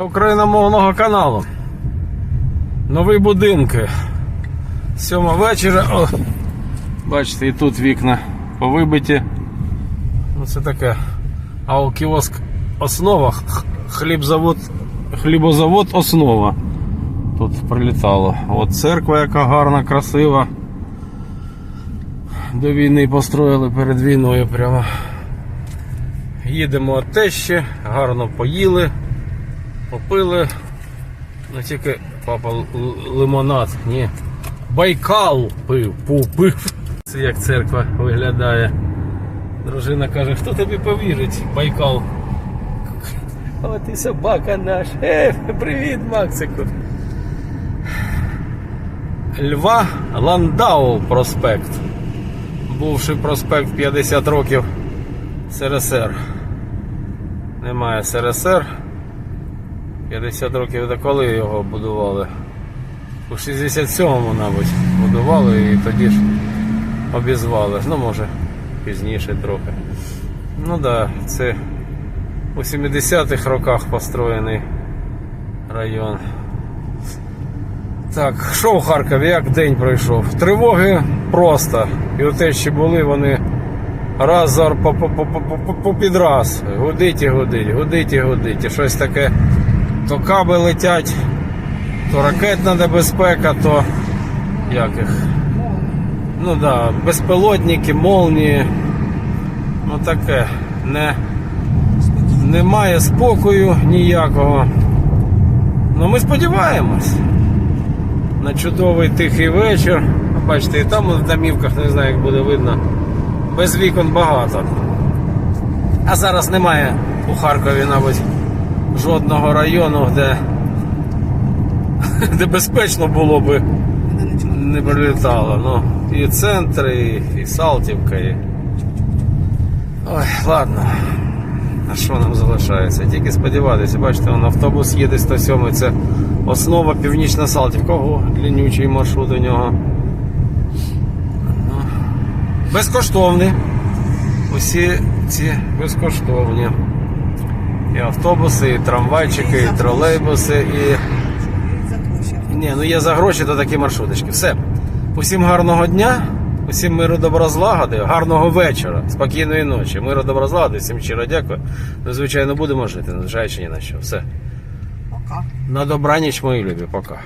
Україномовного каналу. Нові будинки. Сьома вечора. О, бачите, і тут вікна повибиті. Ну це таке. А у кіоск основа, хлібзавод, хлібозавод основа. Тут прилітало. От церква, яка гарна, красива. До війни построїли перед війною прямо. Їдемо от тещі, гарно поїли, попили. Ну тільки папа лимонад, ні. Байкал пив, пу, пив. Це як церква виглядає. Дружина каже, хто тобі повірить, Байкал. О, ти собака наш. Е, привіт, Максику. Льва Ландау проспект. Бувший проспект 50 років СРСР. Немає СРСР. 50 років до коли його будували? У 67-му, мабуть, будували і тоді ж обізвали. Ну, може, пізніше трохи. Ну так, да, це у 70-х роках построєний район. Так, що в Харкові, як день пройшов? Тривоги просто. І у те, що були, вони раз за по, по, по, по, по, по підраз. Гудить і гудить, гудить і гудить. І щось таке. То каби летять, то ракетна небезпека, то як їх? Ну да, безпілотники, молнії. Ну таке. Не, немає спокою ніякого. Ну ми сподіваємось на чудовий тихий вечір. Бачите, і там в домівках, не знаю, як буде видно. Без вікон багато. А зараз немає у Харкові, мабуть, жодного району, де, де безпечно було би не прилітало. Ну, і центр, і, і Салтівка. І... Ой, ладно. А що нам залишається? Тільки сподіватися, бачите, вон автобус їде 107 це основа північна Салтівка. Ого, длиннючий маршрут у нього. Ну, Безкоштовний. Усі ці безкоштовні. І автобуси, і трамвайчики, і тролейбуси, і. Ні, ну є за гроші, то такі маршруточки. Все. Усім гарного дня, усім миру добра злагоди, гарного вечора, спокійної ночі. Миру добра злагоди, всім щиро дякую. Ми, звичайно, будемо жити, незважаючи ні на що. Все. Пока. На добраніч, мої любі, пока.